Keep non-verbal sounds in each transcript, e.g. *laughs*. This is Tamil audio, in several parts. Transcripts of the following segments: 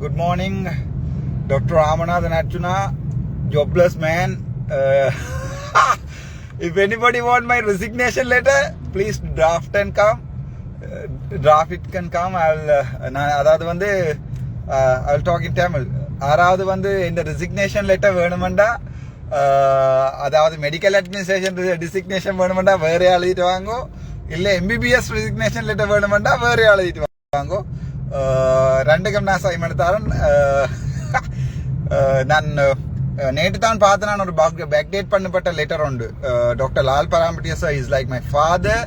Good morning doctor Ramanathan Arjuna jobless man if anybody anybody want resignation letter please please and come come. Uh, come it நான் அதாவது வந்து ஐ டாக் இன் தமிழ் யாராவது வந்து இந்த ரெசிக்னேஷன் லெட்டர் வேணுமெண்டா அதாவது மெடிக்கல் அட்மினிஸ்ட்ரேஷன் டிசிக்னேஷன் வேணுமெண்டா வேறே எழுதிட்டு வாங்கோ இல்லை எம்பிபிஎஸ் ரெசிக்னேஷன் லெட்டர் வேணுமெண்டா வேறே எழுதிட்டு வாங்கோ ரெண்டு ரெண்டுக்கும் நான் சைன் நான் நேற்று தான் பார்த்து நான் ஒரு பேக்டேட் பண்ணப்பட்ட லெட்டர் உண்டு. Doctor Lal பராமட்டியஸ் is like my father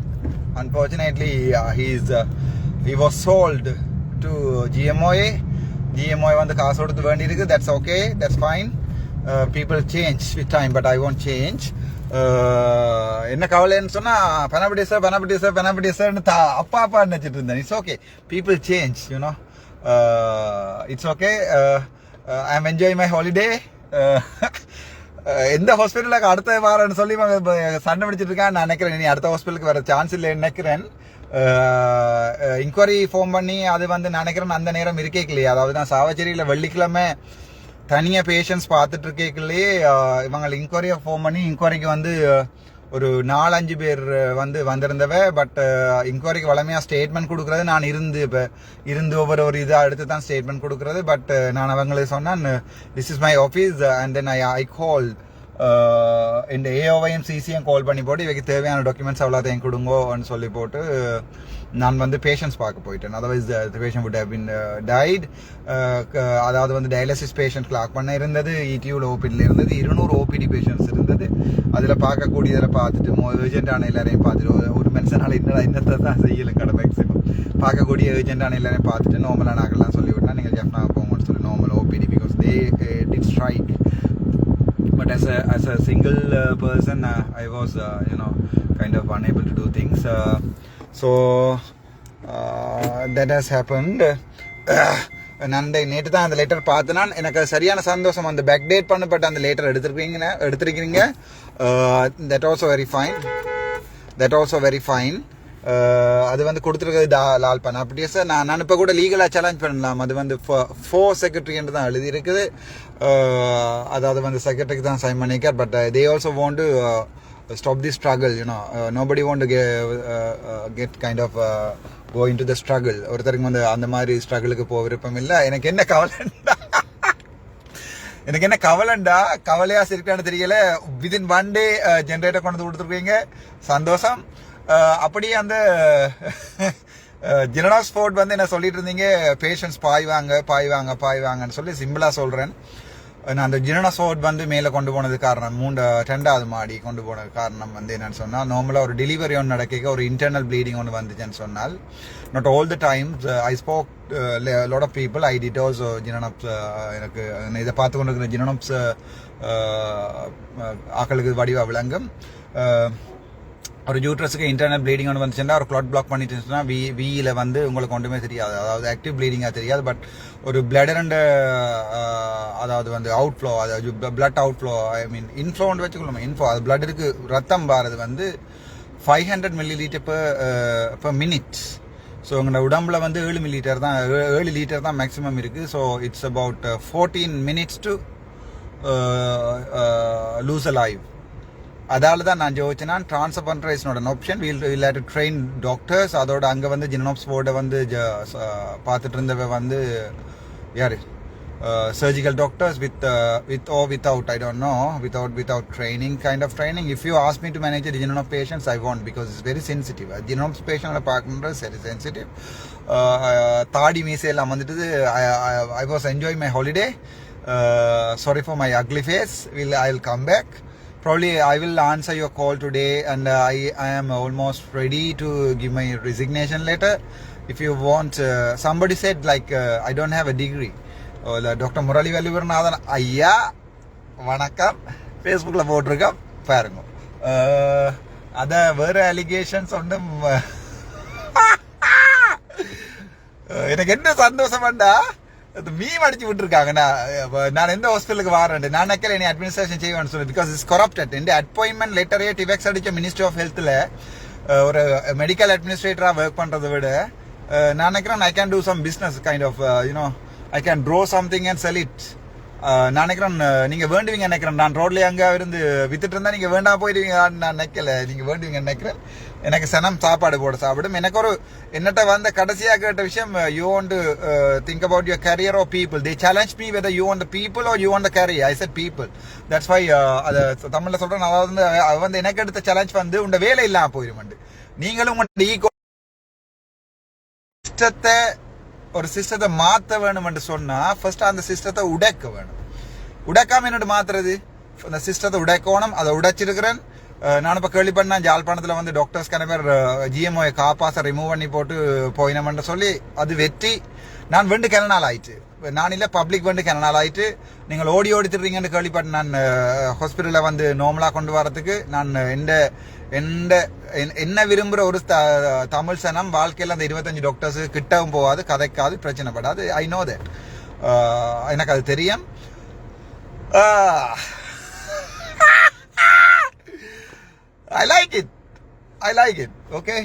unfortunately he is he was sold to GMOA GMOA வந்து காசு கொடுத்து வேண்டியிருக்கு. That's okay that's fine people change with time but I won't change என்ன கவலைன்னு சொன்னா பெனபடி சார் பெனபடி சார் தா அப்பா அப்பா நினைச்சிட்டு இருந்தேன். It's okay people change you know it's okay I am enjoy my holiday எந்த ஹாஸ்பிட்டலுக்கு அடுத்த வாரம்னு சொல்லி சண்டை பிடிச்சிட்டு இருக்கான் நான் நினைக்கிறேன். நீ அடுத்த ஹாஸ்பிட்டலுக்கு வர சான்ஸ் இல்லை நினைக்கிறேன். இன்கொயரி ஃபோன் பண்ணி அது வந்து நினைக்கிறேன் அந்த நேரம் இருக்கே இல்லையா? அதாவது நான் சாவச்சேரியில் வெள்ளிக்கிழமை தனியாக பேஷண்ட்ஸ் பார்த்துட்டு இருக்கேக்குள்ளே இவங்களை இன்கொயரியை ஃபோன் பண்ணி இன்கொயரிக்கு வந்து ஒரு நாலஞ்சு பேர் வந்து வந்திருந்தவ பட் இன்கொயரிக்கு வளமையாக ஸ்டேட்மெண்ட் கொடுக்குறது நான் இருந்து இப்போ இருந்து ஒவ்வொரு ஒரு இதாக எடுத்து தான் ஸ்டேட்மெண்ட் கொடுக்குறது பட் நான் அவங்களுக்கு சொன்னேன் this is my office and then I I call இந்த ஏஓவையும் சிசியும் கால் பண்ணி போட்டு இவைக்கு தேவையான டாக்குமெண்ட்ஸ் அவ்வளோத்தையும் கொடுங்கோன்னு சொல்லி போட்டு நான் வந்து பேஷண்ட்ஸ் பார்க்க போயிட்டேன். Otherwise the patient would have been uh, uh, க- அதாவது வந்து டயாலிசிஸ் பேஷண்ட் கிளாக் பண்ண இருந்தது இடியூல ஓபிடியில் இருந்தது இருநூறு ஓபிடி பேஷண்ட்ஸ் இருந்தது. அதில் பார்க்கக்கூடியதில் பார்த்துட்டு ஏஜென்டான எல்லாரையும் பார்த்துட்டு ஒரு- ஒரு இன்னும் இன்னத்தை தான் செய்யல கடை மேக்ஸிமம் பார்க்கக்கூடிய ஏஜென்டான எல்லாரையும் பார்த்துட்டு நார்மலாக நாங்கள்லாம் சொல்லிவிட்டேன் நீங்கள் ஜெஃப்னா போங்கன்னு சொல்லி normal OPD because they did strike but as a as a single uh, person uh, i was uh, you know kind of unable to do things. Uh, so that has has happened. Uh, நான் நேற்று தான் அந்த லெட்டர் பார்த்தேன்னா எனக்கு சரியான சந்தோஷம். அந்த பேக் டேட் பண்ணப்பட்ட அந்த லெட்டர் எடுத்திருக்கீங்க எடுத்துருக்கிறீங்க. That also very fine that also very fine அது வந்து கொடுத்துருக்கிறது டா லால் பண்ண அப்படியே சார் நான் நான் இப்போ கூட லீகலாக சேலஞ்ச் பண்ணலாம். அது வந்து ஃபோ செக்ரட்டரின்னு தான் எழுதியிருக்குது. Uh, அதாவது வந்து செக்ரட்டரிக்கு தான் sign பண்ணிக்கார் but they also want to stop the struggle you know nobody uh, get kind of go go into the struggle ஒருத்தருக்கு வந்து அந்த மாதிரி ஸ்ட்ரகிளுக்கு போக விருப்பம் இல்லை. எனக்கு என்ன கவலைண்டா? *laughs* எனக்கு என்ன கவலைண்டா? கவலையா சிரிக்கான்னு தெரியல. விதின் ஒன் டே ஜென்ரேட்டர் கொண்டு வந்து கொடுத்துருக்கீங்க. சந்தோஷம். Uh, அப்படியே அந்த *laughs* uh, ஜெனரா ஸ்போர்ட் வந்து என்ன சொல்லிட்டு இருந்தீங்க? பேஷண்ட்ஸ் பாய்வாங்க பாய்வாங்க பாய்வாங்கன்னு சொல்லி சிம்பிளா சொல்றேன். அந்த ஜிரண சோட் வந்து மேலே கொண்டு போனது காரணம் மூன்று ரெண்டாவது மாடி கொண்டு போனது காரணம் வந்து என்னன்னு சொன்னால் நார்மலாக ஒரு டெலிவரி ஒன்று நடக்க ஒரு இன்டர்னல் ப்ளீடிங் ஒன்று வந்துச்சுன்னு சொன்னால் not all the times I spoke lot of people I did also ஜினனப்ஸ் எனக்கு இதை பார்த்து கொண்டு இருக்கிற ஜினனப்ஸ் uh, uh, ஆக்களுக்கு வடிவ விளங்கும். Uh, ஒரு யூட்ரஸுக்கு இன்டர்னல் ப்ளீடிங் ஒன்று வந்துச்சுன்னா ஒரு கிளாட் பிளாக் பண்ணிட்டு இருந்துச்சுன்னா வி வியில் வந்து உங்களுக்கு ஒன்றுமே தெரியாது. அதாவது ஆக்டிவ் ப்ளீடிங்காக தெரியாது. பட் ஒரு பிளட் அண்ட் அதாவது வந்து அவுட் ஃப்ளோ அதாவது blood out flow I mean இன்ஃப்ளோன்னு வச்சுக்கணும் இன்ஃப்ளோ அது பிளட்டுக்கு ரத்தம் பாரது வந்து ஃபைவ் ஹண்ட்ரட் மில்லி லிட்டர் இப்போ மினிட்ஸ் ஸோ உங்களோட உடம்புல வந்து ஏழு மில்லி லிட்டர் தான் ஏழு லிட்டர் தான் மேக்ஸிமம் இருக்குது so it's about fourteen minutes to lose a life அதால தான் நான் ஜோதிச்சேன்னா ட்ரான்ஸ்ஃபர் பண்ணுற is not an option we'll will to train doctors அதோட அங்கே வந்து ஜினோப்ஸ் போர்டை வந்து ஜ- பார்த்துட்டு இருந்தவ வந்து யார்? Surgical doctors with with oh without I don't know without without training kind of training if you ask me to manage gynae patients I want because it's very sensitive ஜினோம்ஸ் பேஷண்ட்டில் பார்க்கும்போது சரி சென்சிட்டிவ் தாடி மீசையில் வந்துட்டு I was enjoy my holiday sorry for my ugly face will I will come back probably I will answer your call today, and uh, I I am almost ready to give my resignation letter. If you want, uh, somebody said like uh, I don't have a degree. Oh, Dr. Murali Valivarnathan ஐயா வணக்கம் ஃபேஸ்புக்கில் போட்டிருக்கோம் பாருங்க அஹ், அத வேற அலிகேஷன்ஸ் ஒன்றும் அஹ், எனக்கு என்ன சந்தோஷம் அது மீம் அடிச்சு விட்டுருக்காங்க. நான் நான் எந்த ஹாஸ்பிட்டலுக்கு வரேன் நான் நினைக்கிறேன் என்ன அட்மினிஸ்ட்ரேஷன் செய்வேன்னு சொல்லி பிகாஸ் இஸ் கரப்டட் இந்த அப்பாயின்மெண்ட் லெட்டரே டிவெக்ஸ் அடிச்ச மினிஸ்ட்ரி ஆஃப் ஹெல்த்தில் ஒரு மெடிக்கல் அட்மினிஸ்ட்ரேட்டராக ஒர்க் பண்ணுறதை விட நான் நினைக்கிறேன் I can do some business kind of you know I can draw something and sell it நான் நினைக்கிறேன் நீங்கள் வேண்டுவீங்க நினைக்கிறேன். நான் ரோட்லேயே அங்கே இருந்து வித்துட்டு இருந்தால் நீங்கள் வேண்டாம் போயிடுவீங்க நான் நினைக்கல. நீங்கள் வேண்டுவீங்க நினைக்கிறேன். எனக்கு சனம் சாப்பாடு போட சாப்பிடும். எனக்கு ஒரு என்னட்ட வந்த கடைசியாக கேட்ட விஷயம் you want think about your career or people they challenge me whether you want people oh you want career I said people that's why அதை தமிழில் சொல்கிறேன் அதாவது வந்து அவ வந்து எனக்கு எடுத்த சேலஞ்ச் வந்து உண்ட வேலை இல்லாமல் போயிடும் நீங்களும் உங்களோட ஈகோ சிஸ்டத்தை ஒரு சிஸ்டத்தை மாத்த வேணும் என்று சொன்னா ஃபர்ஸ்ட் அந்த சிஸ்டத்தை உடைக்க வேணும். உடைக்காம என்னோட மாத்துறது? அந்த சிஸ்டத்தை உடைக்கணும் அதை உடைச்சிருக்கிறேன். அஹ் நான் இப்ப கேள்வி பண்ண ஜாழ்ப்பாணத்துல வந்து டாக்டர்ஸ் கணவர் ஜிஎம்ஓ காப்பாச ரிமூவ் பண்ணி போட்டு போயினமென்று சொல்லி அது வெற்றி நான் வெண்டு கிண நாள் ஆயிட்டு நான் இல்ல பப்ளிக் வந்து கிண நாள் ஆயிட்டு நீங்கள் ஓடி ஓடி திருறீங்கன்னு கேள்விப்பட்டு நான் ஹாஸ்பிட்டலில் வந்து நோமலா கொண்டு வரதுக்கு நான் எந்த எந்த என்ன விரும்புகிற ஒரு த- தமிழ் சனம் வாழ்க்கையில் அந்த இருபத்தஞ்சு டாக்டர்ஸ் கிட்டவும் போகாது கதைக்காது பிரச்சனைப்படாது ஐ நோ தட் எனக்கு அது தெரியும் I like it I like it okay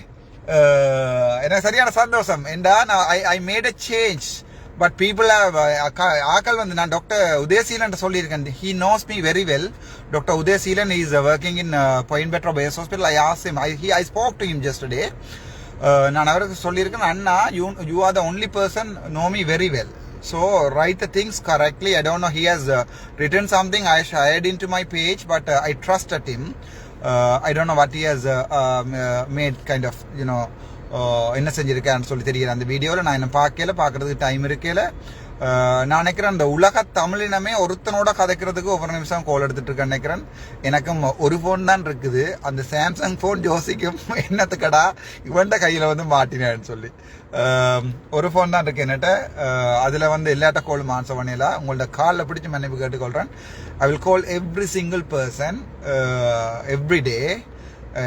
எனக்கு சரியான சந்தோஷம் ஏண்டா நான் I I made a change but people ஆக்கள் வந்து நான் டாக்டர் உதயசீலன் சொல்லியிருக்கேன் he knows me very well doctor Udayaseelan is working in Point Pedro base hospital I ask him I he I spoke to him just day நான் அவருக்கு சொல்லியிருக்கேன் அண்ணா you you are the only person know me very well So write the things correctly. I don't know. He has uh, written something. I in to my page but I trust at him Uh, don't know what years made kind of you know என்ன செஞ்சிருக்கான்னு சொல்லி தெரியல அந்த வீடியோவில் நான் என்ன பார்க்கல பார்க்கறதுக்கு டைம் இருக்கல. நான் நினைக்கிறேன் அந்த உலக தமிழினமே ஒருத்தனோட கதைக்கிறதுக்கு ஒவ்வொரு நிமிஷம் கோல் எடுத்துட்டு இருக்கேன் நினைக்கிறேன். எனக்கும் ஒரு ஃபோன் தான் இருக்குது. அந்த சாம்சங் ஃபோன் ஜோசிக்கும் என்னத்துக்கடா? இவன்ட கையில் வந்து மாட்டினேன்னு சொல்லி. ஒரு ஃபோன் தான் இருக்கு என்னட்ட. அதில் அதுல வந்து எல்லாட்ட கோல் மான்ச பண்ணிடல உங்களோட காலில் பிடிச்சி மன்னிப்பு கேட்டுக்கொள்றேன். I will call every single person every day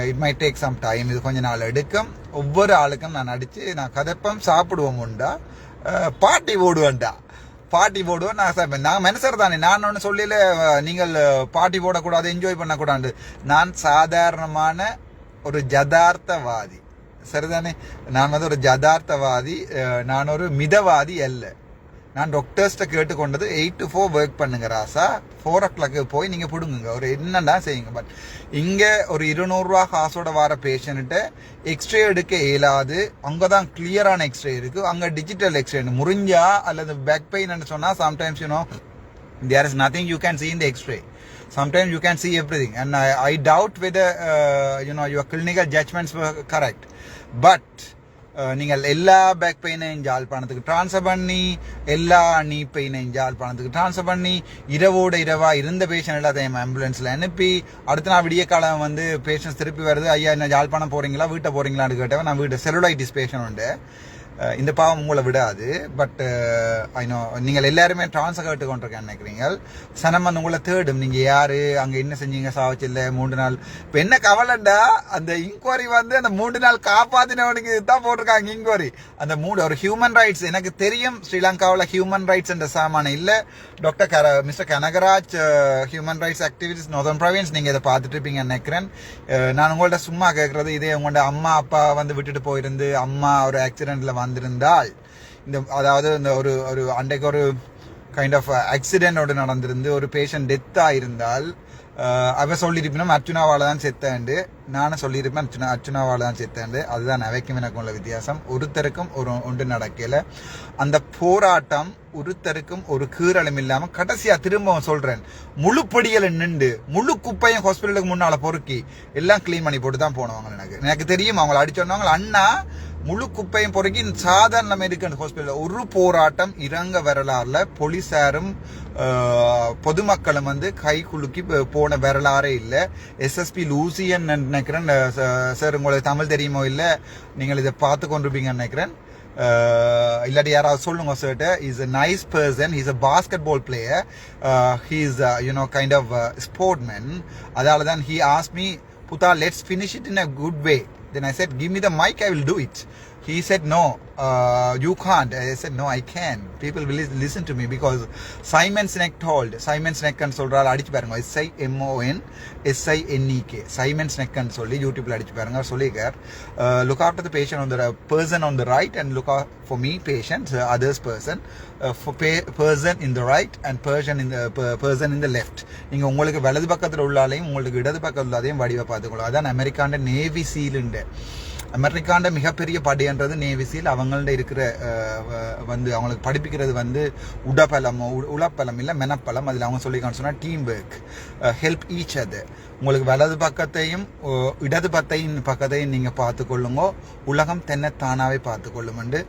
it my take some time இது கொஞ்ச நாள் எடுக்கும். ஒவ்வொரு ஆளுக்கும் நான் அடித்து நான் கதைப்பம் சாப்பிடுவோம் உண்டா? பாட்டி போடுவேன்டா. பாட்டி போடுவோம் நான் சார் நான் மனுஷர் தானே. நான் ஒன்று சொல்லல நீங்கள் பாட்டி போடக்கூடாது என்ஜாய் பண்ணக்கூடாது. நான் சாதாரணமான ஒரு ஜதார்த்தவாதி. சரிதானே? நான் வந்து ஒரு ஜதார்த்தவாதி நான் ஒரு மிதவாதி அல்ல. நான் டாக்டர்ஸ்ட்ட கேட்டுக்கொண்டது எயிட் டு ஃபோர் ஒர்க் பண்ணுங்க ராசா. ஃபோர் ஓ கிளாக்கு போய் நீங்க பிடுங்குங்க. ஒரு என்னடா செய்யுங்க. பட் இங்க ஒரு இருநூறுவா காசோட வர பேஷண்ட்டை எக்ஸ்ரே எடுக்க இயலாது. அங்கதான் கிளியரான எக்ஸ்ரே இருக்கு. அங்க டிஜிட்டல் எக்ஸ்ரே முறிஞ்சா அல்லது பேக் பெயின் சொன்னா sometimes you know there is nothing you can see in the x-ray sometimes you can see everything. And i, I doubt whether uh, you know your clinical judgments were correct. But நீங்கள் எல்லா பேக் பெயினையும் ஜாழ்ப்பாணத்துக்கு ட்ரான்ஸ்ஃபர் பண்ணி எல்லா நீ பெயினையும் ஜாழ்ப்பாணத்துக்கு ட்ரான்ஸ்ஃபர் பண்ணி இரவோட இரவா இருந்த பேஷண்ட் எல்லாத்தையும் ஆம்புலன்ஸில் அனுப்பி அடுத்த நாள் விடிய காலம் வந்து பேஷண்ட்ஸ் திருப்பி வருது ஐயா என்ன ஜாழ்ப்பாணம் போறீங்களா? வீட்டை போறீங்களான்னு கேட்டவன் நான் வீட்டு செலுலைட்டிஸ் பேஷண்ட் உண்டு. இந்த பாவம் உங்களை விடாது. பட் ஐநோ நீங்கள் எல்லாருமே ட்ரான்ஸை கேட்டு கொண்டிருக்கேன் நினைக்கிறீங்க சனம் உங்களை தேடும். நீங்கள் யாரு? அங்கே என்ன செஞ்சீங்க? சாவச்சில்ல. மூன்று நாள். இப்போ என்ன கவலைண்டா? அந்த இன்கொயரி வந்து அந்த மூன்று நாள் காப்பாத்தினவனுக்கு தான் போட்டிருக்காங்க இன்கொயரி அந்த மூணு ஒரு ஹியூமன் ரைட்ஸ் எனக்கு தெரியும் ஸ்ரீலங்காவில் ஹியூமன் ரைட்ஸ் என்ற சாமான இல்லை. டாக்டர் கர mister Kanagaraj human rights activities northern province நீங்கள் இதை பார்த்துட்டு இருப்பீங்கன்னு நினைக்கிறேன். நான் உங்கள்ட்ட சும்மா கேட்குறது இதே உங்கள்கிட்ட அம்மா அப்பா வந்து விட்டுட்டு போயிருந்து அம்மா ஒரு ஆக்சிடென்ட்ல நடந்திருந்தால் இந்த அதாவது இந்த ஒரு ஒரு அன்றைக்கு ஒரு கைண்ட் ஆஃப் ஆக்சிடென்டோடு நடந்திருந்து ஒரு பேஷண்ட் டெத் ஆயிருந்தால் அவன் அவ சொல்லியிருப்பினும் அர்ச்சுனாவால் தான் செத்தாண்டு. நானும் சொல்லியிருப்பேன் அர்ச்சுனா அர்ச்சுனாவால் தான் செத்தேண்டு. அதுதான் அவைக்கும் எனக்கும் உள்ள வித்தியாசம். ஒருத்தருக்கும் ஒரு ஒன்று நடக்கல. அந்த போராட்டம் ஒருத்தருக்கும் ஒரு கீரலும் இல்லாமல் கடைசியாக திரும்பவும் சொல்கிறேன் முழு பொடியல நின்று முழு குப்பையும் ஹாஸ்பிட்டலுக்கு முன்னால் பொறுக்கி எல்லாம் க்ளீன் பண்ணி போட்டு தான் போனவங்க எனக்கு. எனக்கு தெரியும் அவங்கள அடிச்சோன்னவங்க அண்ணா முழு குப்பையும் பொறுக்கி சாதாரண இருக்கு ஹாஸ்பிட்டல் ஒரு போராட்டம் இறங்க வரலாறுல போலீசாரும் பொதுமக்களும் வந்து கை குலுக்கி போன வரலாறே இல்லை. எஸ்எஸ்பி லூசியன் நினைக்கிறேன். சார் உங்களுக்கு தமிழ் தெரியுமோ இல்லை? நீங்கள் இதை பார்த்து கொண்டிருப்பீங்கன்னு நினைக்கிறேன். இல்லாட்டி யாராவது சொல்லுங்க சார்ட்ட is a nice person is a basket player he's you know kind of sportsman அதால தான் he ask me Buddha let's finish it in a good way Then I said, give me the mic, I will do it. He said no uh, you can't. I said no i can. People will lis- listen to me because simon sinek told simon sinek ன்னு சொல்றாரு அடிச்சு பாருங்க S I M O N S I N E K Simon ஸ்னெக்னு சொல்லி யூடியூப்ல அடிச்சு பாருங்க அவர் சொல்லியிருக்கார் look after the patient on the person on the right and look for me patients others person person in the right and person in person in the left நீங்க உங்களுக்கு வலது பக்கத்தில் உள்ளாலையும் உங்களுக்கு இடது பக்கத்தில் உள்ளதையும் வடிவை பார்த்துக்கொள்ளும் அதான் அமெரிக்காண்ட நேவி சீலுண்டு அமெரிக்காண்ட மிகப்பெரிய படைன்றது நேவிசியில் அவங்கள்ட்ட இருக்கிற வ- வந்து அவங்களுக்கு படிப்பிக்கிறது வந்து உடப்பலம் உ- உளப்பலம் இல்லை மெனப்பலம். அதில் அவங்க சொல்லிக்கான்னு சொன்னால் டீம் ஒர்க் ஹெல்ப் ஈச் அது உங்களுக்கு வலது பக்கத்தையும் இடது பத்தையும் பக்கத்தையும் நீங்கள் பார்த்துக்கொள்ளுங்கோ. உலகம் தென்னைத்தானாவே பார்த்துக்கொள்ளுமெண்டு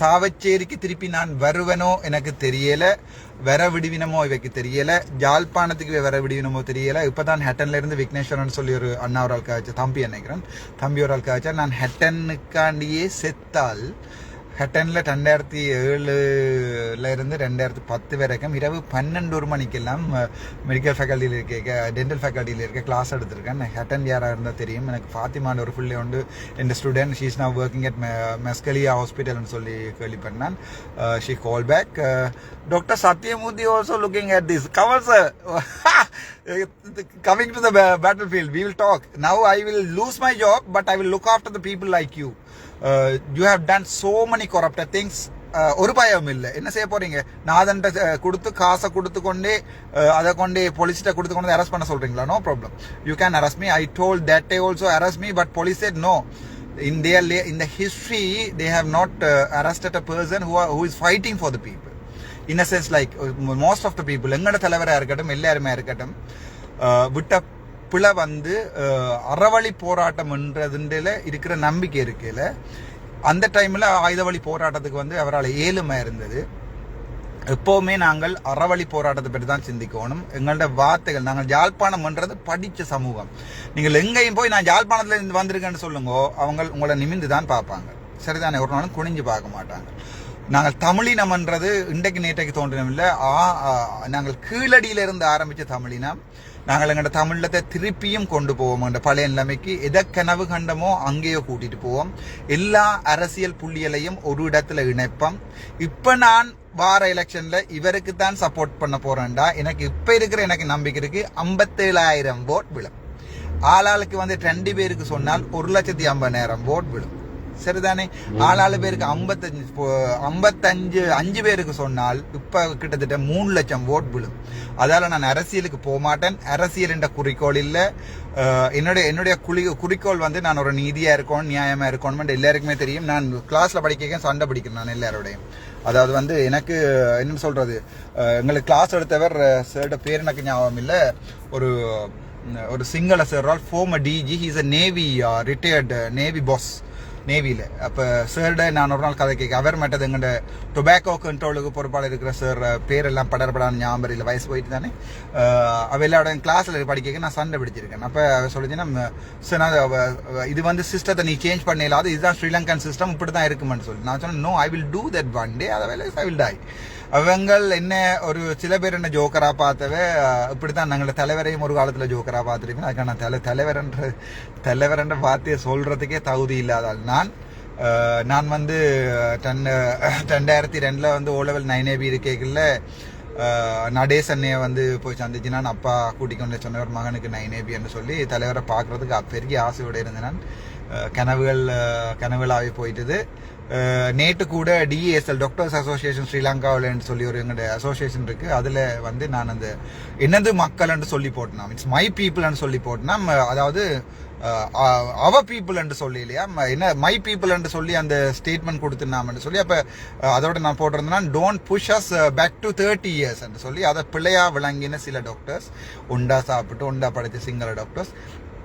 சாவச்சேரிக்கு திருப்பி நான் வருவனோ எனக்கு தெரியலை. வர விடுவினமோ இவைக்கு தெரியல. ஜாழ்ப்பாணத்துக்கு வர விடுவினமோ தெரியல. இப்பதான் ஹெட்டன்ல இருந்து விக்னேஸ்வரன் சொல்லி ஒரு அண்ணா ஒரு ஆள் காய்ச்ச தம்பி நினைக்கிறேன் தம்பி ஒரு ஆள் காய்ச்சா நான் ஹெட்டனுக்காண்டியே செத்தால் ஹட்டனில் ரெண்டாயிரத்தி ஏழுல இருந்து ரெண்டாயிரத்தி பத்து வரைக்கும் இரவு பன்னெண்டு ஒரு மணிக்கெல்லாம் மெடிக்கல் ஃபேக்கல்ட்டியில் இருக்க டென்டல் ஃபேக்கல்ட்டியில் இருக்க கிளாஸ் எடுத்திருக்கேன். ஹெட்டன் யாராக இருந்தால் தெரியும். எனக்கு ஃபாத்திமான ஒரு பிள்ளை உண்டு. என் ஸ்டூடெண்ட் ஷீஸ் நான் ஒர்க்கிங் அட் மெஸ்கலியா ஹாஸ்பிட்டல்னு சொல்லி கேள்விப்பட்டேன் she call back doctor Sathyamurthy also looking at this cover sir coming to the ba- battlefield we will talk. Now i will lose my job but i will look after the people like you. You you done so many many things ஒரு பயம் இல்லை என்ன செய்ய போறீங்க நாதன்ட்ட கொடுத்து காசை கொடுத்து கொண்டே அதை கொண்டே போலீஸ்கிட்ட கொடுத்து கொண்டு அரெஸ்ட் பண்ண சொல்றீங்களா no problem you can arrest me I told that day also arrest me but police said no in their la- in the history they have not uh, arrested a person who, are, who is fighting for the people. Sense like most of the people எங்களோட தலைவராக இருக்கட்டும் எல்லாருமே இருக்கட்டும் uh, விட்ட பிழை வந்து அறவழி அறவழி போராட்டம்ன்றதுல இருக்கிற நம்பிக்கை இருக்கையில் அந்த டைமில் ஆயுத வழி போராட்டத்துக்கு வந்து அவரால் ஏழுமை இருந்தது. எப்போவுமே நாங்கள் அறவழி போராட்டத்தை பற்றி தான் சிந்திக்கணும். எங்களோட வார்த்தைகள் நாங்கள் யாழ்ப்பாணம்ன்றது படித்த சமூகம். நீங்கள் எங்கேயும் போய் நான் ஜாழ்ப்பாணத்தில் இருந்து வந்திருக்கேன்னு சொல்லுங்க அவங்க உங்களை நிமிந்து தான் பார்ப்பாங்க. சரிதானே? ஒரு நாளும் குனிஞ்சு பார்க்க மாட்டாங்க. நாங்கள் தமிழினம்ன்றது இன்றைக்கு நேற்றைக்கு தோன்றினம் இல்லை ஆ- ஆ- நாங்கள் கீழடியிலிருந்து ஆரம்பித்த தமிழினம். நாங்கள் எங்களோட தமிழத்தை திருப்பியும் கொண்டு போவோம் என்ற பழைய நிலைமைக்கு எதை கனவு கண்டமோ அங்கேயோ கூட்டிட்டு போவோம். எல்லா அரசியல் புள்ளிகளையும் ஒரு இடத்துல இணைப்போம். இப்ப நான் வார எலெக்ஷன்ல இவருக்கு தான் சப்போர்ட் பண்ண போறேன்டா எனக்கு இப்ப இருக்கிற எனக்கு நம்பிக்கை இருக்கு ஐம்பத்தேழாயிரம் ஓட் விழும். ஆளாளுக்கு வந்து ரெண்டு பேருக்கு சொன்னால் ஒரு லட்சத்தி ஐம்பதாயிரம் ஓட் விழும். சரிதானே? ஆளாளு பேருக்கு ஐம்பத்தஞ்சு போ- ஐம்பத்தஞ்சு அஞ்சு பேருக்கு சொன்னால் இப்ப கிட்டத்தட்ட மூணு லட்சம் ஓட் விழும். அதால நான் அரசியலுக்கு போகமாட்டேன். அரசியல் என்ற குறிக்கோள் இல்ல. என்னுடைய என்னுடைய குளி குறிக்கோள் வந்து நான் ஒரு நீதியா இருக்கணும் நியாயமா இருக்கணும் எல்லாருக்குமே தெரியும். நான் கிளாஸ்ல படிக்க சண்டை பிடிக்கிறேன் நான் எல்லாரோடையும். அதாவது வந்து எனக்கு என்ன சொல்றது எங்களுக்கு கிளாஸ் எடுத்தவர் சார்ட பேர் எனக்கு ஞாபகம் இல்ல. ஒரு ஒரு Sinhala sir former DG he's a navy retired navy boss நேவியில் அப்போ சார்ட நான் ஒரு நாள் கதை கேட்க அவர் மட்டும் எங்கள்ட டொபாக்கோ கண்ட்ரோலுக்கு பொறுப்பாளர் இருக்கிற சார் பேரெல்லாம் படர்படான ஞாபகம் இல்லை வயசு போயிட்டு தானே. அவளோட அவ எல்லாரோட கிளாஸில் படிக்க நான் சண்டை பிடிச்சிருக்கேன். அப்போ அவர் சொல்லிச்சுன்னா சார் நான் இது வந்து சிஸ்டத்தை நீ சேஞ்ச் பண்ணலாது. இதுதான் ஸ்ரீலங்கன் சிஸ்டம் இப்படி தான் இருக்குமென்னு சொல்லி. நான் சொன்னேன் no I will do that one day அதை வேலை ஐ வில் டை அவங்கள் என்ன ஒரு சில பேர் என்ன ஜோக்கரா பார்த்தவே இப்படித்தான் நாங்கள தலைவரையும் ஒரு காலத்துல ஜோக்கரா பார்த்துருக்கேன் அதுக்கான தலை தலைவர்ன்ற தலைவர்ன்ற வார்த்தையை சொல்றதுக்கே தகுதி இல்லாதால் நான் நான் வந்து டென் ரெண்டாயிரத்தி ரெண்டில் வந்து O level nine A B இருக்கேக்கில் Nades அண்ணையை வந்து போய் சந்திச்சு நான் அப்பா கூட்டிக்கொண்டு சொன்னவர் மகனுக்கு நைன் ஏபின்னு சொல்லி தலைவரை பார்க்கறதுக்கு அப்ப ஆசையோடு இருந்தேன் நான். கனவுகள் கனவுகளாகவே போயிட்டுது. நேற்று கூட டிஏஎஸ்எல் டாக்டர்ஸ் அசோசியேஷன் ஸ்ரீலங்காவில்னு சொல்லி ஒரு எங்களுடைய அசோசியேஷன் இருக்கு. அதுல வந்து நான் அந்த என்னது மக்கள்னு சொல்லி போட்டேன் இட்ஸ் மை பீப்புள்னு சொல்லி போட்டேன்னா அதாவது அவ பீப்புள் என்று சொல்லி இல்லையா? ம- என்ன மை பீப்புள் என்று சொல்லி அந்த ஸ்டேட்மெண்ட் கொடுத்துருந்தாமன்னு சொல்லி. அப்ப அதோட நான் போட்டிருந்தேன்னா don't push us back to thirty years என்று சொல்லி. அதை பிள்ளையா விளங்கின சில டாக்டர்ஸ் உண்டா சாப்பிட்டு உண்டா படித்த சிங்கள டாக்டர்ஸ்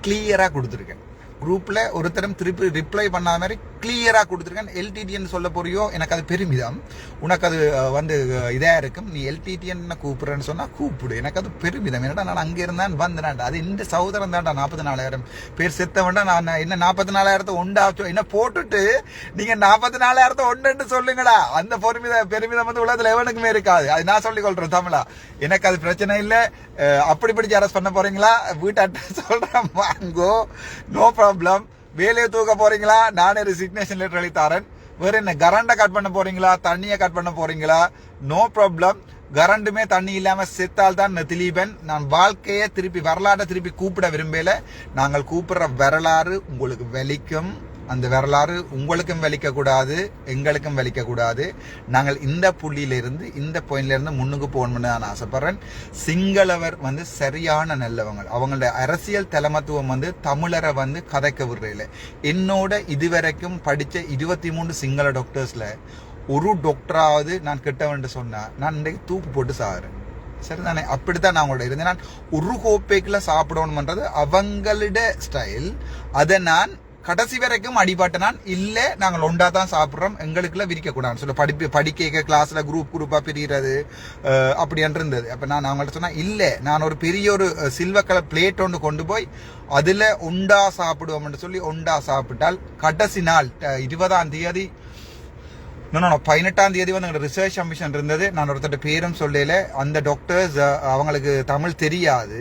கிளியரா கொடுத்துருக்கேன். குரூப்பில் ஒருத்தரும் திருப்பி ரிப்ளை பண்ணாத மாதிரி கிளியராக கொடுத்துருக்கேன் எல்டிடின்னு சொல்ல போறியோ எனக்கு அது பெருமிதம். உனக்கு அது வந்து இதாக இருக்கும். நீ எல்டிடிஎன் கூப்பிடுறேன்னு சொன்னால் கூப்பிடு. எனக்கு அது பெருமிதம். என்னடா நான் அங்கே இருந்தான் வந்தேன்டா. அது இந்த சகோதரம் தான்டா நாற்பத்தி நாலாயிரம் பேர் செத்தவன்டா. நான் என்ன நாற்பத்தி நாலாயிரத்தை உண்டாச்சோ என்ன போட்டுட்டு நீங்கள் நாற்பத்தி நாலாயிரத்தை ஒன்றுன்னு சொல்லுங்கடா. அந்த பெருமித பெருமிதம் வந்து உலகத்தில் எவனுக்குமே இருக்காது. அது நான் சொல்லிக்கொள்கிறேன் தமிழா. எனக்கு அது பிரச்சனை இல்லை. அப்படி பிடிச்சி அரெஸ்ட் பண்ண போறீங்களா? வீட்டு அட்ரஸ் *laughs* சொல்கிறேன் வாங்கோ. நோ ப்ராப்ளம் ப்ராப்ளம் வேலையை தூக்க போறீங்களா? நானே ரிசிக்னேஷன் லெட்டர் எழுதி வேற என்ன கரண்டை கட் பண்ண போறீங்களா? தண்ணியை கட் பண்ண போறீங்களா? நோ ப்ராப்ளம் கரண்டுமே தண்ணி இல்லாம செத்தால் தான் திலீபன். நான் வாழ்க்கையை திருப்பி வரலாற்றை திருப்பி கூப்பிட விரும்பல. நாங்கள் கூப்பிடுற வரலாறு உங்களுக்கு வலிக்கும் அந்த வரலாறு உங்களுக்கும் வலிக்கக்கூடாது எங்களுக்கும் வலிக்கக்கூடாது. நாங்கள் இந்த புள்ளியிலிருந்து இந்த பாயிண்ட்லேருந்து முன்னுக்கு போகணும்னு நான் ஆசைப்படுறேன். சிங்களவர் வந்து சரியான நல்லவங்க. அவங்களோட அரசியல் தலைமத்துவம் வந்து தமிழரை வந்து கதைக்க விடுறதில்ல என்னோட இதுவரைக்கும் படித்த இருபத்தி மூணு சிங்கள டாக்டர்ஸில் ஒரு டாக்டராவது நான் கிட்டவன்ட்டு சொன்னால் நான் இன்றைக்கு தூக்கு போட்டு சாகுறேன். சரிதானே? அப்படித்தான் நான் உங்களோட இருந்தேன். நான் ஒரு கோப்பைக்குள்ள சாப்பிடணும்ன்றது அவங்களோட ஸ்டைல் அதை நான் கடைசி வரைக்கும் அடிபட்ட நான் இல்ல நாங்கள் ஒண்டா தான் சாப்பிட்றோம். எங்களுக்குள்ள விரிக்க சொல்ல படிப்பு படிக்க கிளாஸ்ல குரூப் குரூப்பா பிரிகிறது அஹ், அப்படி இருந்தது. அப்ப நான் அவங்கள்ட்ட சொன்னா இல்ல நான் ஒரு பெரிய ஒரு சில்வர் கலர் பிளேட் ஒன்று கொண்டு போய் அதுல உண்டா சாப்பிடுவோம்னு சொல்லி உண்டா சாப்பிட்டால் கடைசி நாள் இருபதாம் தேதி இன்னும் பதினெட்டாம் தேதி வந்து எங்களோட ரிசர்ச் கமிஷன் இருந்தது. நான் ஒருத்தர் பேரும் சொல்லல. அந்த டாக்டர்ஸ் அவங்களுக்கு தமிழ் தெரியாது.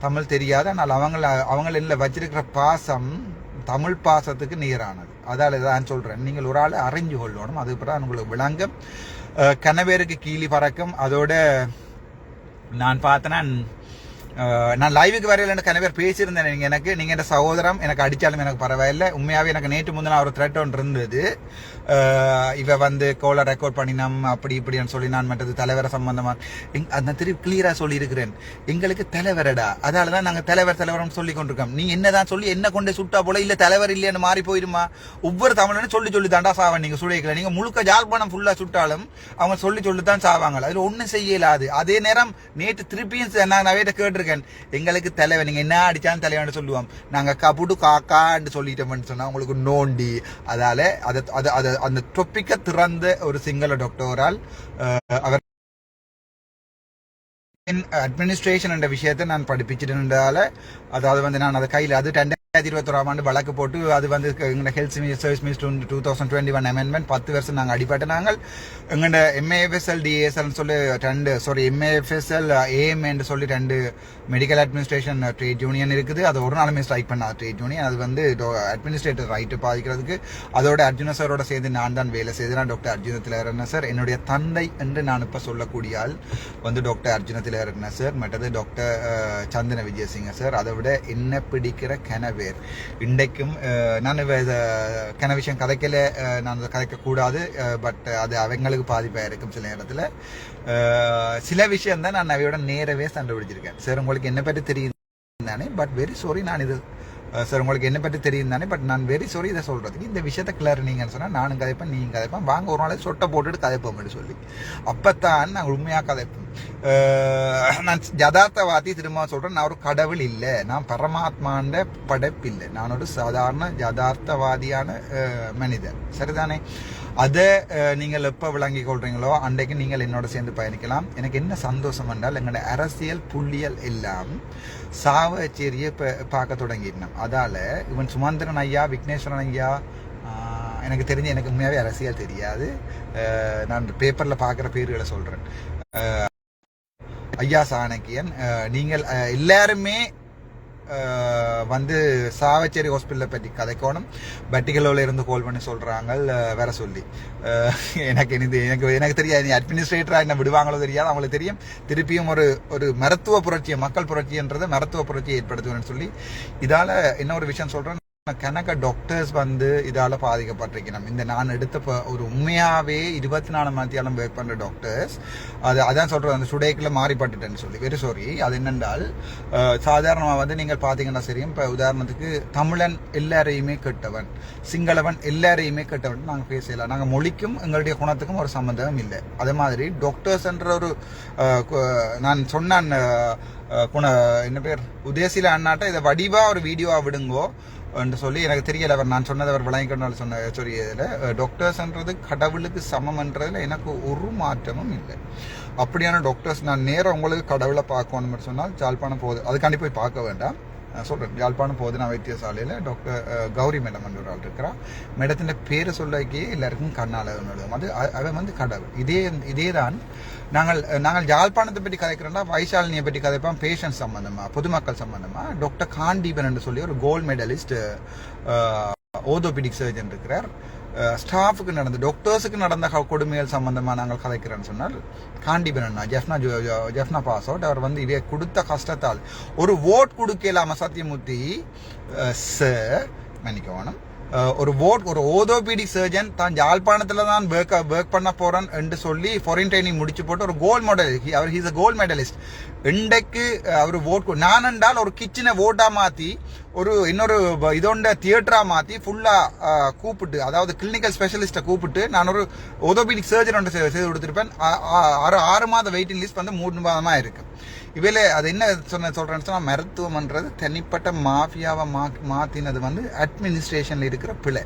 தமிழ் தெரியாது. ஆனால் அவங்கள அவங்கள வச்சிருக்கிற பாசம் தமிழ் பாசத்துக்கு நீரானது. அதால் தான் சொல்கிறேன் நீங்கள் ஒரு ஆளை அறிஞ்சு கொள்ளணும். அது பிறகு உங்களுக்கு விளங்கும். கனவேருக்கு கீழி பறக்கும். அதோட நான் பார்த்தேன்னா நான் லைவுக்கு வரையில் எனக்கு நிறைய பேர் பேசியிருந்தேன். நீங்கள் எனக்கு நீங்கள் என் சகோதரம் எனக்கு அடித்தாலும் எனக்கு பரவாயில்ல. உண்மையாகவே எனக்கு நேற்று முந்தின ஒரு த்ரெட் ஒன்று இருந்தது. இவன் இவ வந்து கோலை ரெக்கார்ட் பண்ணினோம் அப்படி இப்படின்னு சொல்லி நான் மற்றது தலைவரை சம்பந்தமாக எங்க- அந்த திருப்பி கிளியராக சொல்லியிருக்கிறேன். எங்களுக்கு தலைவரடா. அதால தான் நாங்கள் தலைவர் தலைவர்னு சொல்லி கொண்டிருக்கோம். நீ என்னதான் சொல்லி என்ன கொண்டு சுட்டா போல இல்லை தலைவர் இல்லைன்னு மாறி போயிருமா? ஒவ்வொரு தமிழனும் சொல்லி சொல்லி தாண்டா சாவன் நீங்கள் சுழிக்கல நீங்கள் முழுக்க ஜாழ்ப்பாணம் ஃபுல்லாக சுட்டாலும் அவங்க சொல்லி சொல்லி தான் சாவாங்க. அதில் ஒன்றும் செய்யலாது. அதே நேரம் நேற்று திருப்பியும் ச- நான் நிறைய கேட்டிருக்கேன். எங்களுக்கு தலைவன் நீங்க என்ன அடிச்சாலும் தலைவன் சொல்லுவோம் நாங்க கபுடு காக்கான்னு சொல்லிட்டோம்னு சொன்னா உங்களுக்கு நோண்டி. அதால அதை அதை அதை அந்த டொப்பிக்க திறந்த ஒரு சிங்கள டாக்டரால் அவர் அட்மினிஸ்ட்ரேஷன் என்ற விஷயத்தை நான் படிப்பிச்சிருந்தால அதாவது வந்து நான் அதை கையில் அது ரெண்டாயிரத்தி இருபத்தொராம் ஆண்டு வழக்கு போட்டு அது வந்து எங்களோட health service minister two thousand twenty one amendment பத்து வருஷம் நாங்கள் அடிபட்டு நாங்கள் எங்களோட எம்ஏஎஃப்எஸ்எல் டிஎஸ்எல் சொல்லி ரெண்டு சாரி எம்ஏஎஃப்எஸ்எல் ஏஎம்ஏன்னு சொல்லி ரெண்டு மெடிக்கல் அட்மினிஸ்ட்ரேஷன் ட்ரேட் யூனியன் இருக்குது. அது ஒரு நாளுமே ஸ்ட்ரைக் பண்ணாது ட்ரேட் யூனியன் அது வந்து அட்மினிஸ்ட்ரேட்டர் ரைட்டு பாதிக்கிறதுக்கு அதோட அர்ஜுன சாரோட சேர்ந்து நான் தான் வேலை செய்தேன். டாக்டர் அர்ஜுன திலகரன் சார் என்னுடைய தந்தை என்று நான் இப்போ சொல்லக்கூடிய ஆள் வந்து டாக்டர் அர்ஜுன திலகரன் சார் மற்றது doctor uh, Chandana Wijayasinghe sir அதை விட என்ன பிடிக்கிற பேர். இன்றைக்கும் நான் கன விஷயம் கதைக்கல அஹ், நான் அதை கதைக்க கூடாது பட் அது அவங்களுக்கு பாதிப்பாக இருக்கும் சில நேரத்தில். சில விஷயம் தான் நான் அவையோட நேரவே சண்டை பிடிச்சிருக்கேன். சார் உங்களுக்கு என்ன பற்றி தெரியும் தானே பட் வெரி சாரி நான் இது சார் உங்களுக்கு என்ன பற்றி தெரியும் தானே? பட் நான் வெரி சாரி இதை சொல்கிறதுக்கு இந்த விஷயத்த கிளியர் நீங்கன்னு சொன்னால் நானும் கதைப்பேன் நீங்க கதைப்பேன். வாங்க ஒரு நாளைக்கு சொட்டை போட்டுட்டு கதைப்போம்னு சொல்லி. அப்போத்தான் நான் உண்மையாக கதைப்போம் நான் ஜதார்த்தவாதி திரும்ப சொல்கிறேன் நான் ஒரு கடவுள் இல்லை. நான் பரமாத்மாண்ட படைப்பு இல்லை நான் ஒரு சாதாரண ஜதார்த்தவாதியான மனிதன். சரிதானே? அதை நீங்கள் எப்போ விளங்கி கொள்றீங்களோ அன்றைக்கு நீங்கள் என்னோட சேர்ந்து பயணிக்கலாம். எனக்கு என்ன சந்தோஷம் என்றால் எங்களோட அரசியல் புள்ளியல் எல்லாம் சாவச்சேரியை பார்க்க தொடங்கிடணும் அதால இவன் சுமந்திரன் ஐயா விக்னேஸ்வரன் ஐயா எனக்கு தெரிஞ்சு எனக்கு உண்மையாகவே அரசியல் தெரியாது. நான் பேப்பரில் பார்க்குற பேர்களை சொல்கிறேன் ஐயா சாணக்கியன் நீங்கள் எல்லாருமே வந்து சாவச்சேரி ஹாஸ்பிட்டலை பற்றி கதைக்கணும். பட்டிகளோல இருந்து கால் பண்ணி சொல்கிறாங்க வேற சொல்லி. எனக்கு எனக்கு இது எனக்கு எனக்கு தெரியாது. நீ அட்மினிஸ்ட்ரேட்டராக என்ன விடுவாங்களோ தெரியாது. அவங்களுக்கு தெரியும். திருப்பியும் ஒரு ஒரு மருத்துவ புரட்சியை மக்கள் புரட்சின்றதை மருத்துவ புரட்சியை ஏற்படுத்துவேன்னு சொல்லி. இதால் என்ன ஒரு விஷயம் சொல்கிறேன் கணக்க டாக்டர்ஸ் வந்து இதால பாதிக்கப்பட்டிருக்கணும். இந்த நான் எடுத்த ப- ஒரு உண்மையாவே இருபத்தி நாலு மணித்தியாலம் ஒர்க் பண்ற டாக்டர்ஸ் அது அதான் சொல்றது அந்த சுடேக்கில் மாறிப்பட்டுட்டேன்னு சொல்லி. வெரி சாரி அது என்னென்றால் சாதாரணமாக வந்து நீங்கள் பார்த்தீங்கன்னா சரியும் இப்போ உதாரணத்துக்கு தமிழன் எல்லாரையுமே கெட்டவன் சிங்களவன் எல்லாரையுமே கெட்டவன் நாங்கள் பேசலாம் நாங்கள் மொழிக்கும் எங்களுடைய குணத்துக்கும் ஒரு சம்மந்தம் இல்லை. அதே மாதிரி டாக்டர்ஸ்ன்ற ஒரு நான் சொன்னான் குண என்ன பேர் உதேசில அண்ணாட்ட இதை வடிவா ஒரு வீடியோவா விடுங்கோ. என்று சொல்லி எனக்கு தெரியல அவர் நான் சொன்னதை அவர் விளங்கிக்கொண்டால் சொன்ன சொல்லி இதில் டாக்டர்ஸ்ன்றது கடவுளுக்கு சமம்ன்றதுல எனக்கு ஒரு மாற்றமும் இல்லை. அப்படியான டாக்டர்ஸ் நான் நேரம் உங்களுக்கு கடவுளை பார்க்கணும்னு சொன்னால் ஜாழ்ப்பாணம் போகுது. அதுக்காண்டி போய் பார்க்க வேண்டாம். சொல்கிறேன் யாழ்ப்பாணம் போதுனா வைத்தியசாலையில் டாக்டர் கௌரி மேடம் என்ற ஒரு ஆள் இருக்கிறா மேடத்தின் பேரை சொல்லக்கே எல்லாருக்கும் கண்ணால் அது அவன் வந்து கடவுள். இதே இதே தான் நாங்கள் நாங்கள் யாழ்ப்பாணத்தை பற்றி கதைக்கிறோம்னா வைசாலினியை பற்றி கதைப்போம் பேஷண்ட் சம்மந்தமாக பொதுமக்கள் சம்மந்தமாக டாக்டர் காண்டீபன் என்று சொல்லி ஒரு கோல்டு மெடலிஸ்ட் ஓதோபிடிக் சர்ஜன் இருக்கிறார். ஸ்டாஃபுக்கு நடந்த டாக்டர்ஸுக்கு நடந்த க- கொடுமைகள் சம்பந்தமா நாங்கள் கதைக்கிறேன்னு சொன்னால் காண்டிபன் அண்ணா ஜெஃப்னா ஜோ- ஜோ- ஜெஃப்னா பாஸ் அவுட் அவர் வந்து இதே கொடுத்த கஷ்டத்தால் ஒரு ஓட் கொடுக்கலாம சத்தியமூர்த்தி சார் மன்னிக்கவனம் ஒரு ஓட் ஒரு ஓதோபீடிக் சர்ஜன் தான் யாழ்ப்பாணத்தில் தான் ஒர்க் ஒர்க் பண்ண போகிறேன் என்று சொல்லி ஃபாரின் ட்ரைனிங் முடிச்சு போட்டு ஒரு கோல்டு மெடல் அவர் ஹீஸ் அ கோல்ட் மெடலிஸ்ட் இன்றைக்கு அவர் ஓட் நான் என்றால் ஒரு கிச்சனை ஓட்டாக மாற்றி ஒரு இன்னொரு இதோண்ட தியேட்டராக மாற்றி ஃபுல்லாக கூப்பிட்டு அதாவது கிளினிக்கல் ஸ்பெஷலிஸ்ட்டை கூப்பிட்டு நான் ஒரு ஓதோபீடிக் சர்ஜன் ஒன்று செய்து கொடுத்துருப்பேன். ஆறு ஆறு மாத வெயிட்டிங் லிஸ்ட் வந்து மூணு மாதமாக இருக்குது இவையில் அது என்ன சொன்ன சொல்கிறேன்னு சொன்னால் மருத்துவம்ன்றது தனிப்பட்ட மாஃபியாவை மா மாற்றினது வந்து அட்மினிஸ்ட்ரேஷனில் இருக்கிற பிழை.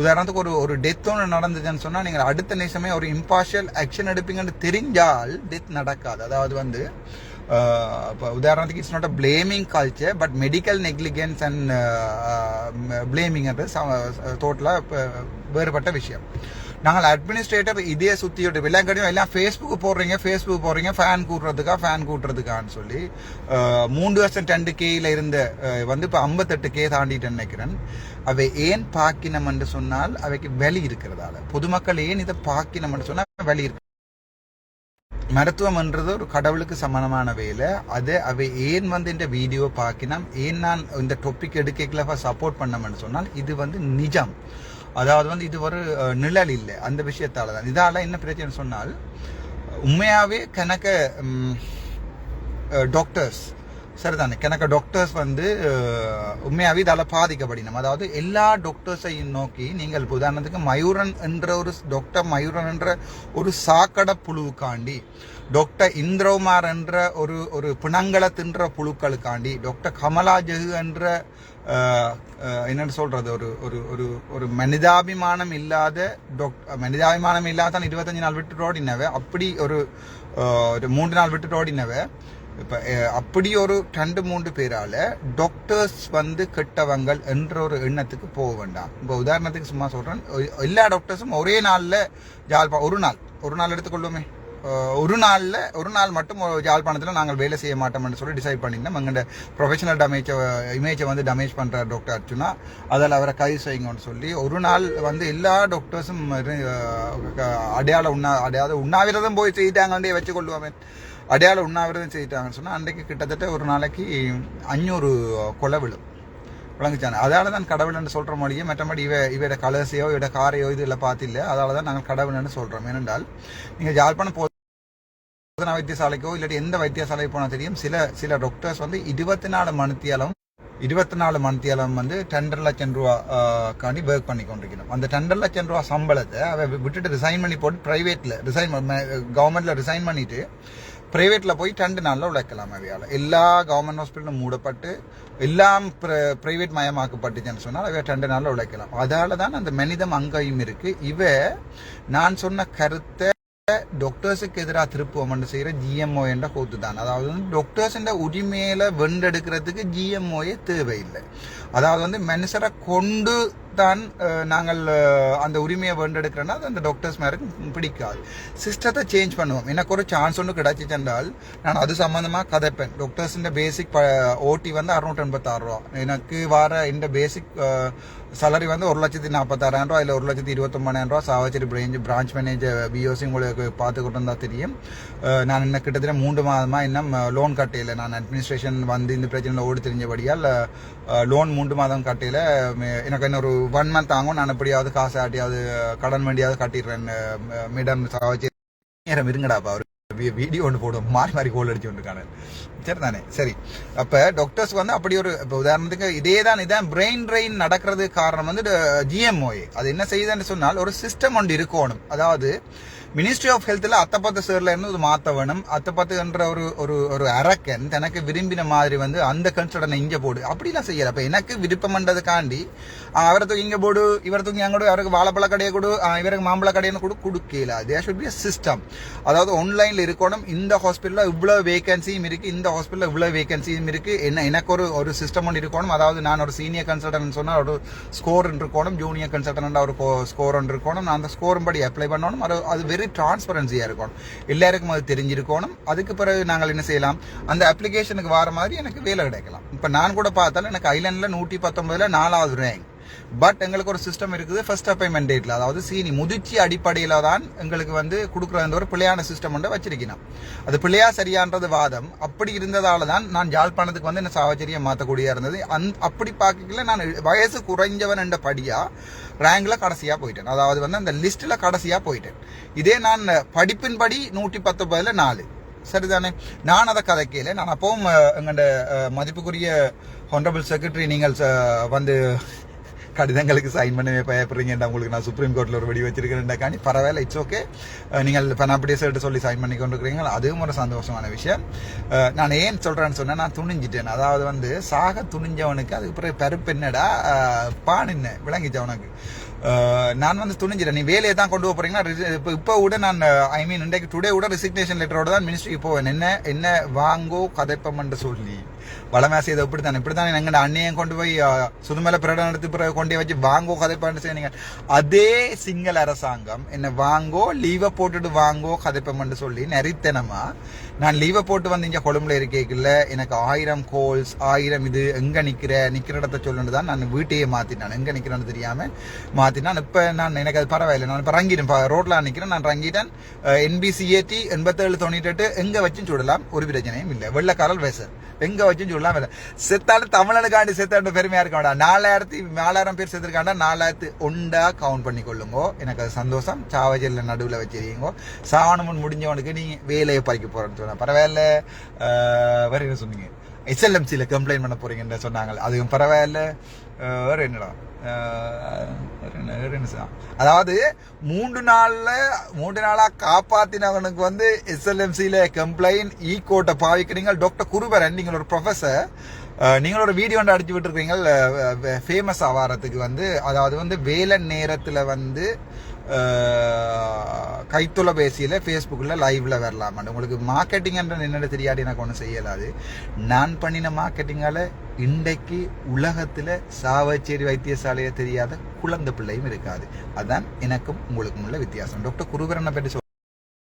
உதாரணத்துக்கு ஒரு ஒரு டெத் ஒன்று நடந்துச்சுன்னு சொன்னால் நீங்கள் அடுத்த நிமிஷமே ஒரு இம்பார்ஷியல் ஆக்ஷன் எடுப்பீங்கன்னு தெரிஞ்சால் டெத் நடக்காது. அதாவது வந்து இப்போ உதாரணத்துக்கு it's not a blaming culture but medical negligence and பிளேமிங்ன்றது டோட்டலாக வேறுபட்ட விஷயம். நாங்கள் அட்மினிஸ்ட்ரேட்டர் இதே சுற்றியோட விளையாட்டையும் எல்லாம் ஃபேஸ்புக் போடுறீங்க ஃபேஸ்புக் போடுறீங்க ஃபேன் கூட்டுறதுக்கா ஃபேன் கூட்டுறதுக்கான்னு சொல்லி மூன்று வருஷம் ரெண்டு கேயில் இருந்த வந்து இப்போ ஐம்பத்தெட்டு கே தாண்டிட்டு நினைக்கிறேன் அவை ஏன் பாக்கினம் என்று சொன்னால் அவைக்கு வெளி இருக்கிறதால பொதுமக்கள் ஏன் இதை பாக்கினம் என்று சொன்னால் வெளி இருக்கு மருத்துவம்ன்றது ஒரு கடவுளுக்கு சமானமான வேலை அது அவை ஏன் வந்து இந்த வீடியோ பார்க்கினோம் ஏன் நான் இந்த டாபிக் எடுக்கல சப்போர்ட் பண்ணமென்னு சொன்னால் இது வந்து நிஜம் அதாவது வந்து இது ஒரு நிழல் இல்லை. அந்த விஷயத்தால தான் இதால என்ன பிரச்சனை சொன்னால் உண்மையாவே கணக்க டாக்டர்ஸ் சரிதானே. எனக்கு டாக்டர்ஸ் வந்து உண்மையாகவே இதால் இதால பாதிக்கப்படினோம் அதாவது எல்லா டாக்டர்ஸையும் நோக்கி நீங்கள் உதாரணத்துக்கு மயூரன் என்ற ஒரு டாக்டர் மயூரன் என்ற ஒரு சாக்கடை புழுவுக்காண்டி டாக்டர் இந்திரகுமார் என்ற ஒரு ஒரு பிணங்களை தின்ற புழுக்களுக்காண்டி டாக்டர் கமலா ஜெகு என்ற என்னென்னு சொல்கிறது ஒரு ஒரு ஒரு ஒரு மனிதாபிமானம் இல்லாத டாக்டர் மனிதாபிமானம் இல்லாத இருபத்தஞ்சு நாள் விட்டு ஓடினவ அப்படி ஒரு ஒரு மூன்று நாள் விட்டு ரோடினவை இப்போ அப்படி ஒரு ரெண்டு மூன்று பேரால டாக்டர்ஸ் வந்து கெட்டவங்கள் என்ற ஒரு எண்ணத்துக்கு போக வேண்டாம். இப்போ உதாரணத்துக்கு சும்மா சொல்கிறேன் எல்லா டாக்டர்ஸும் ஒரே நாளில் ஜாழ்பா ஒரு நாள் ஒரு நாள் எடுத்துக்கொள்ளுமே. ஒரு நாளில் ஒரு நாள் மட்டும் ஒரு யாழ்ப்பாணத்தில் நாங்கள் வேலை செய்ய மாட்டோம்னு சொல்லி டிசைட் பண்ணிங்கன்னா எங்கள்ட ப்ரொஃபஷனல் டேமேஜை இமேஜை வந்து டேமேஜ் பண்ணுற டாக்டர் அர்ச்சுனா அதில் அவரை கைது செய்யுங்கன்னு சொல்லி ஒரு நாள் வந்து எல்லா டாக்டர்ஸும் அடையாளம் உண்ணா அடையாள உண்ணாவிரதம் போய் செய்தாங்கன்றே வச்சு கொள்வாமே அடையாள உண்ணாவிரதம் செய்துட்டாங்கன்னு சொன்னால் அன்றைக்கு கிட்டத்தட்ட ஒரு நாளைக்கு அஞ்சூறு கொலை விழும். விளங்குச்சாங்க அதால தான் கடவுள்னு சொல்கிற மொழியே மற்றபடி இவ இவையோட கலசையோ இவட காரையோ இதில் பார்த்தில்ல. அதால தான் நாங்கள் கடவுள்னு சொல்கிறோம் ஏனென்றால் நீங்கள் யாழ்ப்பாணம் போதனா வைத்தியசாலைக்கோ இல்லாட்டி எந்த வைத்தியசாலைக்கு போனால் தெரியும் சில சில டாக்டர்ஸ் வந்து இருபத்தி நாலு மணித்தியாலம் இருபத்தி நாலு மணித்தியாலம் வந்து டெண்டர் லட்சம் ரூபா காண்டி ஒர்க் பண்ணி கொண்டிருக்கணும். அந்த டெண்டர் லட்சம் ரூபா சம்பளத்தை அவ விட்டுட்டு ரிசைன் பண்ணி போட்டு ப்ரைவேட்டில் ரிசைன் கவர்மெண்ட்ல ரிசைன் பண்ணிட்டு ப்ரைவேட்டில் போய் ரெண்டு நாளில் உழைக்கலாம் அவையால். எல்லா கவர்மெண்ட் ஹாஸ்பிட்டலும் மூடப்பட்டு எல்லாம் ப்ரைவேட் மயமாக்கப்பட்டுச்சுன்னு சொன்னால் அவைய ரெண்டு நாளில் உழைக்கலாம். அதால் தான் அந்த மனிதம் அங்கேயும் இருக்குது இவ நான் சொன்ன கருத்தை டாக்டர்ஸுக்கு எதிராக திருப்புவம் செய்கிற ஜிஎம்ஓ என்ற கூத்து தான் அதாவது வந்து டாக்டர்ஸ் உரிமையில வெண்டெடுக்கிறதுக்கு ஜிஎம்ஓயே தேவையில்லை. அதாவது வந்து மனுஷரை கொண்டு தான் நாங்கள் அந்த உரிமையை வென்றெடுக்கிறோன்னா அது அந்த டாக்டர்ஸ் மேருக்கு பிடிக்காது. சிஸ்டத்தை சேஞ்ச் பண்ணுவோம். எனக்கு ஒரு சான்ஸ் ஒன்று கிடைச்சிச்சென்றால் நான் அது சம்மந்தமாக கதைப்பேன். டாக்டர்ஸ் பேசிக் ஓட்டி வந்து அறுநூற்றி எண்பத்தாறு ரூபா. எனக்கு வர இந்த பேசிக் சேலரி வந்து ஒரு லட்சத்தி நாற்பத்தாறாயிரம் ரூபா இல்லை ஒரு லட்சத்தி இருபத்தொம்பதாயிரம் ரூபா Chavakachcheri branch branch manager B O C உங்களுக்கு பார்த்துக்கிட்டு இருந்தால் தெரியும். நான் இன்னும் கிட்டத்தட்ட மூன்று மாதமாக இன்னும் லோன் கட்டையில் நான் அட்மினிஸ்ட்ரேஷன் வந்து இந்த பிரச்சனையில் ஓடி தெரிஞ்சபடியால் லோன் மூன்று மாதம் கட்டையில் எனக்கு என்ன ஒரு ஒன் மந்த் ஆகும். நான் எப்படியாவது காசு ஆட்டியாவது கடன் வேண்டியாவது கட்டிடுறேன். மேடம் வச்சு நேரம் இருங்கடாப்பா அவர் வீடியோ ஒன்று போடுவோம் மாறி மாறி கோல் அடிச்சு கொண்டிருக்காங்க சரி தானே சரி. அப்போ டாக்டர்ஸ் வந்து அப்படி ஒரு இப்போ உதாரணத்துக்கு இதே தான் இதான் பிரெயின் ட்ரெயின் நடக்கிறது காரணம் வந்து ஜிஎம்ஓஏ அது என்ன செய்யுதுன்னு சொன்னால் ஒரு சிஸ்டம் ஒன்று இருக்கணும். அதாவது மினிஸ்ட்ரி ஆஃப் ஹெல்த்ல அத்தப்பத்து சேரில் இருந்து மாற்ற மாத்த வேணும். அத்தப்பத்துன்ற ஒரு ஒரு ஒரு அரக்கன் தனக்கு விரும்பின மாதிரி வந்து அந்த கன்சல்டனை இங்கே போடு. அப்படிலாம் செய்யல. அப்போ எனக்கு விருப்பம்ன்றதுக்காண்டி அவரை தூக்கி இங்கே போடு இவரை தூக்கி அங்கே அவருக்கு வாழைப்பழ கடையை கொடு இவருக்கு மாம்பழ கடையை கொடு கொடுக்கல. தேர் ஷுட் பி சிஸ்டம் அதாவது ஆன்லைனில் இருக்கணும். இந்த ஹாஸ்பிட்டலில் இவ்வளோ வேகன்சியும் இருக்குது இந்த ஹாஸ்பிட்டலில் இவ்வளோ வேகன்சியும் இருக்குது என்ன எனக்கு ஒரு ஒரு சிஸ்டம் ஒன்று இருக்கணும். அதாவது நான் ஒரு சீனியர் கன்சல்டன்ட் சொன்னால் ஒரு ஸ்கோர் இருக்கணும். ஜூனியர் கன்சல்டன்ட் ஒரு ஸ்கோர் ஒன்று இருக்கணும். நான் அந்த ஸ்கோரும் படி அப்ளை பண்ணணும். அது வெரி டிரான்ஸ்பரன்சியாக இருக்கணும். எல்லாருக்கும் அது தெரிஞ்சிருக்கணும். அதுக்கு பிறகு நாங்கள் என்ன செய்யலாம்? அந்த அப்ளிகேஷனுக்கு வர மாதிரி எனக்கு வேலை கிடைக்கலாம். இப்போ நான் கூட பார்த்தாலும் எனக்கு ஐலண்டில் நூற்றி பத்தொன்பதில் நாலாவது ரேங்க் பட் எங்களுக்கு ஒரு சிஸ்டம் இருக்குது ஃபர்ஸ்ட் அப்பாயின்மெண்ட் டேட்டில் அதாவது சீனி முதிர்ச்சி அடிப்படையில் தான் எங்களுக்கு வந்து கொடுக்குற அந்த ஒரு பிள்ளையான சிஸ்டம் ஒன்று வச்சிருக்கணும் அது பிள்ளையா சரியான்றது வாதம். அப்படி இருந்ததால தான் நான் யாழ்ப்பாணத்துக்கு வந்து என்ன சாவச்சரியை மாற்றக்கூடிய இருந்தது. அந் அப்படி பார்க்கல நான் வயசு குறைஞ்சவன் என்ற படியாக ரேங்கில் கடைசியாக போயிட்டேன். அதாவது வந்து அந்த லிஸ்ட்டில் கடைசியாக போயிட்டேன். இதே நான் படிப்பின்படி நூற்றி பத்தொன்பதில் நாலு. சரிதானே? நான் அதை கதைக்கல. நான் அப்பவும் அஹ், மதிப்புக்குரிய ஹானரபிள் செக்ரட்டரி நீங்கள் வந்து கடிதங்களுக்கு சைன் பண்ணவே பயப்படுறீங்கடா உங்களுக்கு நான் சுப்ரீம் கோர்ட்டில் ஒரு வெடி வச்சிருக்கிறேன்டாக்காண்டி பரவாயில்ல இட்ஸ் ஓகே நீங்கள் இப்போ நான் சொல்லிட்டு சொல்லி சைன் பண்ணி கொண்டிருக்கிறீங்க அதுவும் ஒரு சந்தோஷமான விஷயம். நான் ஏன் சொல்கிறேன்னு சொன்னேன் நான் துணிஞ்சிட்டேன். அதாவது வந்து சாக துணிஞ்சவனுக்கு அதுக்கு பிறகு பருப்பு என்னடா? பான் என்ன? விளங்கிச்சு அவனுக்கு நான் வந்து துணிஞ்சிட்டேன். நீ வேலையை தான் கொண்டு போறீங்கன்னா இப்போ இப்போ கூட நான் ஐ மீன் இன்றைக்கு டுடே கூட ரிசிக்னேஷன் லெட்டரோட தான் மினிஸ்ட்ரிக்கு போவேன். என்ன என்ன வாங்கோ கதைப்பம்னு சொல்லி. வளமே இதை இப்படி தானே இப்படி தானே எங்கட அண்ணையும் கொண்டு போய் சுதுமலை பிரகடனம் எடுத்து பிறகு கொண்டே வச்சு வாங்கோ கதைப்பான்னு செய்யுங்க. அதே சிங்கள அரசாங்கம் என்ன வாங்கோ லீவை போட்டுட்டு வாங்கோ கதைப்பம்னு சொல்லி நெறித்தனமா நான் லீவை போட்டு வந்து இங்கே கொழும்புல இருக்கேக்கில்ல எனக்கு ஆயிரம் கோல்ஸ் ஆயிரம் இது எங்கே நிற்கிற நிற்கிற இடத்த சொல்லுன்னு தான் நான் வீட்டையே மாற்றினேன் எங்கே நிற்கிறேன்னு தெரியாமல் மாற்றினான் இப்போ நான் எனக்கு அது பரவாயில்லை. நான் இப்போ ரங்கிட்டேன். ரோட்டில் நிற்கிறேன் நான் ரங்கிட்டேன். என்பிசிஏடி எண்பத்தேழு தொண்ணூற்றி எட்டு எங்கே வச்சும் சுடலாம். ஒரு பிரச்சனையும் இல்லை. வெள்ளக்காரல் வேசர். எங்கே வச்சும் சுடலாம். வேலை செத்தாலும் தமிழனுக்காண்டி செத்தாண்டு பெருமையாக இருக்க வேண்டாம் நாலாயிரத்தி நாலாயிரம் பேர் செத்துருக்காண்டா நாலாயிரத்து ஒண்டா கவுண்ட் பண்ணி கொள்ளுங்கோ எனக்கு அது சந்தோஷம். சாவஜல்ல நடுவில் வச்சிருக்கீங்க. சாவணமுன் முடிஞ்சவனுக்கு நீ வேலையை பறிக்க போகிறேன்னு சொன்ன பரவாயில்ல. வேறு வேற என்ன சொன்னீங்க? எஸ்எல்எம்சியில் கம்ப்ளைண்ட் பண்ண போறீங்கன்னு சொன்னாங்க. அதுவும் பரவாயில்ல. வேறு வேற என்னடா? வேற என்ன அதாவது மூன்று நாள்ல மூன்று நாளா காப்பாத்தினவனுக்கு வந்து எஸ்எல்எம்சியில கம்ப்ளைண்ட் ஈ கோட்டை பாவிக்கிறீங்க டாக்டர் குருபரன் நீங்கள் ஒரு ப்ரொஃபஸர் நீங்களோட வீடியோ வந்து அடிச்சு விட்டுருக்கீங்க ஃபேமஸ் ஆவாரத்துக்கு வந்து அதாவது வந்து வேலை நேரத்தில் வந்து கைத்தொலை கைத்தொலைபேசியில் ஃபேஸ்புக்கில் லைவில் வரலாமான்னு உங்களுக்கு மார்க்கெட்டிங்ன்ற என்னென்ன தெரியாது எனக்கு ஒன்றும் செய்யலாது நான் பண்ணின மார்க்கெட்டிங்கால் இன்றைக்கு உலகத்தில் சாவச்சேரி வைத்தியசாலையை தெரியாத குழந்தை பிள்ளையும் இருக்காது. அதான் எனக்கும் உங்களுக்கும் உள்ள வித்தியாசம். டாக்டர் குருபரனை பற்றி சொல்